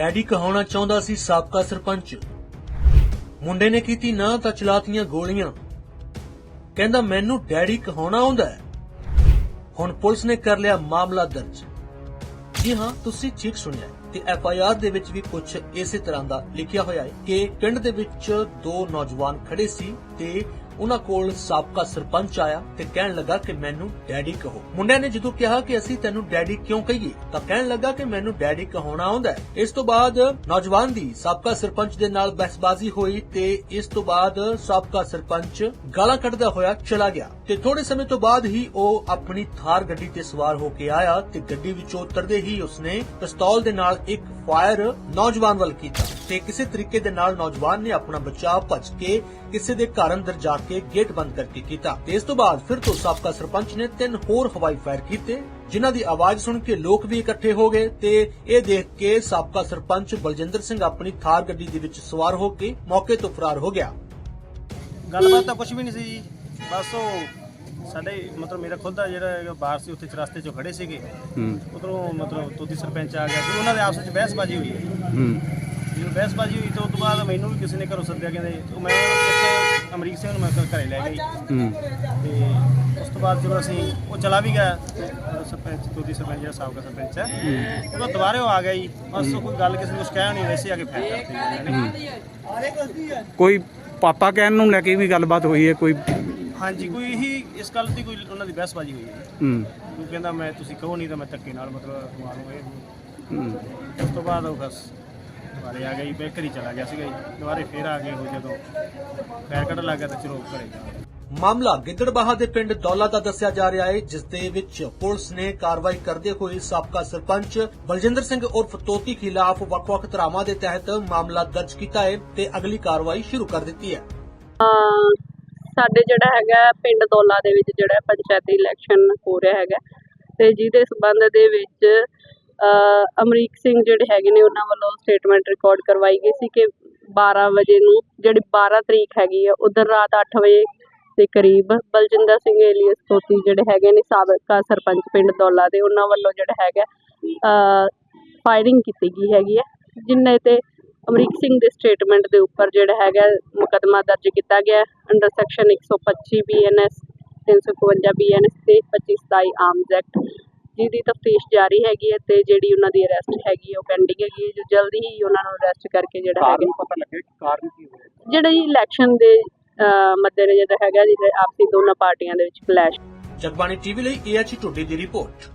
Daddy ਕਹਾਉਣਾ ਚਾਹੁੰਦਾ ਸੀ ਸਾਬਕਾ ਸਰਪੰਚ। ਮੁੰਡੇ ਨੇ ਕੀਤੀ ਨਾ ਤਾਂ ਚਲਾਤੀਆਂ ਗੋਲੀਆਂ। ਕਹਿੰਦਾ, ਮੈਨੂੰ ਡੈਡੀ ਕਹਾਉਣਾ ਆਉਂਦਾ ਹੈ। ਹੁਣ ਪੁਲਿਸ ਨੇ ਕਰ ਲਿਆ ਮਾਮਲਾ ਦਰਜ। ਜੀ ਹਾਂ, ਤੁਸੀਂ ਠੀਕ ਸੁਣਿਆ ਹੈ ਤੇ ਐਫ ਆਈ ਆਰ ਦੇ ਵਿੱਚ ਵੀ ਕੁਝ ਇਸੇ ਤਰ੍ਹਾਂ ਦਾ ਲਿਖਿਆ ਹੋਇਆ ਹੈ ਕਿ ਪਿੰਡ ਦੇ ਵਿੱਚ ਦੋ ਨੌਜਵਾਨ ਖੜੇ ਸੀ ਤੇ ਉਹਨਾਂ ਕੋਲ ਸਾਬਕਾ ਸਰਪੰਚ ਆਇਆ ਤੇ ਕਹਿਣ ਲੱਗਾ ਕਿ ਮੈਨੂੰ ਡੈਡੀ ਕਹੋ। ਮੁੰਡਿਆਂ ਨੇ ਜਦੋਂ ਕਿਹਾ ਕਿ ਅਸੀਂ ਤੈਨੂੰ ਡੈਡੀ ਕਿਉਂ ਕਹੀਏ, ਤਾਂ ਕਹਿਣ ਲੱਗਾ ਕਿ ਮੈਨੂੰ ਡੈਡੀ ਕਹਾਉਣਾ ਆਉਂਦਾ ਹੈ। ਇਸ ਤੋਂ ਬਾਅਦ ਨੌਜਵਾਨ ਦੀ ਸਾਬਕਾ ਸਰਪੰਚ ਦੇ ਨਾਲ ਬਹਿਸਬਾਜ਼ੀ ਹੋਈ ਤੇ ਇਸ ਤੋਂ ਬਾਅਦ ਸਾਬਕਾ ਸਰਪੰਚ ਗਾਲਾਂ ਕੱਢਦਾ ਹੋਇਆ ਚਲਾ ਗਿਆ। ਤੇ ਥੋੜੇ ਸਮੇਂ ਤੋਂ ਬਾਅਦ ਹੀ ਉਹ ਆਪਣੀ ਥਾਰ ਗੱਡੀ ਤੇ ਸਵਾਰ ਹੋ ਕੇ ਆਇਆ ਤੇ ਗੱਡੀ ਵਿੱਚੋਂ ਉਤਰਦੇ ਹੀ ਉਸਨੇ ਪਿਸਤੌਲ ਦੇ ਨਾਲ ਇੱਕ ਫਾਇਰ ਨੌਜਵਾਨ ਵੱਲ ਕੀਤਾ ਤੇ ਕਿਸੇ ਤਰੀਕੇ ਦੇ ਨਾਲ ਨੌਜਵਾਨ ਨੇ ਆਪਣਾ ਬਚਾਅ ਭੱਜ ਕੇ ਕਿਸੇ ਦੇ ਘਰ ਅੰਦਰ ਜਾ ਕੇ ਗੇਟ ਬੰਦ ਕਰਕੇ ਕੀਤਾ ਤੇ ਇਸ ਤੋਂ ਬਾਅਦ ਫਿਰ ਤੋਂ ਸਾਬਕਾ ਸਰਪੰਚ ਨੇ ਤਿੰਨ ਹੋਰ ਹਵਾਈ ਫਾਇਰ ਕੀਤੇ, ਜਿਨ੍ਹਾਂ ਦੀ ਆਵਾਜ਼ ਸੁਣ ਕੇ ਲੋਕ ਵੀ ਇਕੱਠੇ ਹੋ ਗਏ ਤੇ ਇਹ ਦੇਖ ਕੇ ਸਾਬਕਾ ਸਰਪੰਚ ਬਲਜਿੰਦਰ ਸਿੰਘ ਆਪਣੀ ਥਾਰ ਗੱਡੀ ਦੇ ਵਿੱਚ ਸਵਾਰ ਹੋ ਕੇ ਮੌਕੇ ਤੋਂ ਫਰਾਰ ਹੋ ਗਿਆ। ਗੱਲਬਾਤ ਤਾਂ ਕੁਝ ਵੀ ਨਹੀਂ ਸੀ ਜੀ। ਬਸ ਉਹ ਸਾਡੇ ਮਤਲਬ ਮੇਰਾ ਖੁਦ ਦਾ ਜਿਹੜਾ ਬਾਹਰ ਸੀ ਉੱਥੇ ਚਰਸਤੇ 'ਚੋਂ ਖੜੇ ਸੀਗੇ। ਹੂੰ। ਉਧਰੋਂ ਮਤਲਬ ਤੋਦੀ ਸਰਪੰਚ ਆ ਗਿਆ ਫਿਰ ਉਹਨਾਂ ਦੇ ਆਪਸ ਵਿੱਚ ਬਹਿਸਬਾਜ਼ੀ ਹੋਈ। ਜਦੋਂ ਬਹਿਸਬਾਜ਼ੀ ਹੋਈ ਤਾਂ ਉਸ ਤੋਂ ਬਾਅਦ ਮੈਨੂੰ ਵੀ ਕਿਸੇ ਨੇ ਘਰੋਂ ਸੱਦਿਆ ਕਹਿੰਦੇ ਉਹ ਮੈਂ ਇੱਥੇ ਅਮਰੀਕ ਸਿੰਘ ਨੂੰ ਮੈਂ ਘਰ- ਲੈ ਗਈ। ਹੂੰ। ਤੇ ਉਸ ਤੋਂ ਬਾਅਦ ਜਦੋਂ ਅਸੀਂ ਉਹ ਚਲਾ ਵੀ ਗਿਆ ਸਰਪੰਚ ਤੋਦੀ ਸਰਪੰਚ ਜਿਹੜਾ ਸਾਬਕਾ ਸਰਪੰਚ ਹੈ ਉਦੋਂ ਦੁਬਾਰੇ ਉਹ ਆ ਗਿਆ ਜੀ। ਬਸ ਉਹ ਕੋਈ ਗੱਲ ਕਿਸੇ ਨੂੰ ਕਹਿਆ ਨਹੀਂ ਵੈਸੇ ਆ ਕੇ ਫੈਰ ਕਰਤੀ ਕੋਈ ਪਾਪਾ ਕਹਿਣ ਨੂੰ ਲੈ ਕੇ ਵੀ ਗੱਲਬਾਤ ਹੋਈ ਹੈ ਕੋਈ ਹਾਂਜੀ। ਕੋਈ ਇਹੀ ਇਸ ਗੱਲ ਦੀ ਕੋਈ ਉਹਨਾਂ ਦੀ ਬਹਿਸਬਾਜ਼ੀ ਹੋਈ ਹੈ ਹੂੰ। ਉਹ ਕਹਿੰਦਾ ਮੈਂ ਤੁਸੀਂ ਕਹੋ ਨਹੀਂ ਤਾਂ ਮੈਂ ਧੱਕੇ ਨਾਲ ਮਤਲਬ ਮਾਰੂੰਗਾ। ਹੂੰ ਉਸ ਤੋਂ ਬਾਅਦ ਉਹ ਬਸ ਦੁਬਾਰੇ ਆ ਗਈ ਬੇਕਰੀ ਚਲਾ ਗਿਆ ਸੀਗਾ ਜੀ। ਦੁਬਾਰੇ ਫੇਰ ਆ ਗਏ ਉਹ ਜਦੋਂ ਪੈਰ ਕੱਢ ਲੱਗ ਗਿਆ ਤਾਂ ਚਲੋ ਘਰੇ। ਮਾਮਲਾ ਗਿੱਦੜਬਾਹਾ ਦੇ ਪਿੰਡ ਦੌਲਾ ਦਾ ਦੱਸਿਆ ਜਾ ਰਿਹਾ ਹੈ ਜਿਸ ਦੇ ਵਿੱਚ ਪੁਲਿਸ ਨੇ ਕਾਰਵਾਈ ਕਰਦੇ ਹੋਏ ਸਾਬਕਾ ਸਰਪੰਚ ਬਲਜਿੰਦਰ ਸਿੰਘ ਉਰਫ ਤੋਤੀ ਖਿਲਾਫ ਵੱਖ-ਵੱਖ ਧਾਰਾਵਾਂ ਦੇ ਤਹਿਤ ਮਾਮਲਾ ਦਰਜ ਕੀਤਾ ਹੈ ਤੇ ਅਗਲੀ ਕਾਰਵਾਈ ਸ਼ੁਰੂ ਕਰ ਦਿੱਤੀ ਹੈ। ਸਾਡੇ ਜਿਹੜਾ ਹੈਗਾ ਪਿੰਡ ਦੌਲਾ ਦੇ ਵਿੱਚ ਜਿਹੜਾ ਪੰਚਾਇਤੀ ਇਲੈਕਸ਼ਨ ਹੋ ਰਿਹਾ ਹੈਗਾ ਤੇ ਜਿਹਦੇ ਸਬੰਧ ਦੇ ਵਿੱਚ, ਅਹ, ਅਮਰੀਕ ਸਿੰਘ ਜਿਹੜੇ ਹੈਗੇ ਨੇ, ਉਹਨਾਂ ਵੱਲੋਂ ਸਟੇਟਮੈਂਟ ਰਿਕਾਰਡ ਕਰਵਾਈ ਗਈ ਸੀ ਕਿ 12 ਵਜੇ ਨੂੰ ਜਿਹੜੀ 12 ਤਰੀਕ ਹੈਗੀ ਆ ਉਧਰ ਰਾਤ 8 ਵਜੇ ਦੇ ਕਰੀਬ ਬਲਜਿੰਦਰ ਸਿੰਘ ਏਲੀਅਸ ਤੋਤੀ ਜਿਹੜੇ ਹੈਗੇ ਨੇ, ਸਾਬਕਾ ਸਰਪੰਚ ਪਿੰਡ ਦੌਲਾ ਦੇ, ਉਹਨਾਂ ਵੱਲੋਂ ਜਿਹੜਾ ਹੈਗਾ, ਅਹ ਫਾਇਰਿੰਗ ਕੀਤੀ ਗਈ ਹੈਗੀ ਹੈ। ਜਿੰਨੇ ਤੇ ਅਮਰੀਕ ਸਿੰਘ ਦੇ ਸਟੇਟਮੈਂਟ ਦੇ ਉੱਪਰ ਜਿਹੜਾ ਹੈਗਾ ਮੁਕੱਦਮਾ ਦਰਜ ਕੀਤਾ ਗਿਆ ਅੰਡਰ ਸੈਕਸ਼ਨ 125 ਬੀਐਨਐਸ 352 ਬੀਐਨਐਸ ਤੇ 2527 ਆਰਮਜ਼ ਐਕਟ ਜਿਹਦੀ ਤਫਤੀਸ਼ ਜਾਰੀ ਹੈਗੀ ਹੈ ਤੇ ਜਿਹੜੀ ਉਹਨਾਂ ਦੀ ਅਰੈਸਟ ਹੈਗੀ ਉਹ ਪੈਂਡਿੰਗ ਹੈਗੀ ਹੈ। ਜੋ ਜਲਦੀ ਹੀ ਉਹਨਾਂ ਨੂੰ ਅਰੈਸਟ ਕਰਕੇ ਜਿਹੜਾ ਹੈਗਾ ਪਤਾ ਲੱਗਿਆ ਕਿ ਕਾਰਨ ਕੀ ਹੋਇਆ? ਜਿਹੜਾ ਜੀ ਇਲੈਕਸ਼ਨ ਦੇ ਮੱਦੇਨਜ਼ਰ ਹੈਗਾ ਜਿਹੜੇ ਆਪਸੀ ਦੋਨਾਂ ਪਾਰਟੀਆਂ ਦੇ ਵਿੱਚ ਕਲੈਸ਼ ਜਗਬਾਣੀ ਟੀਵੀ ਲਈ ਏਐਚਈ ਟੋਡੀ ਦੀ ਰਿਪੋਰਟ।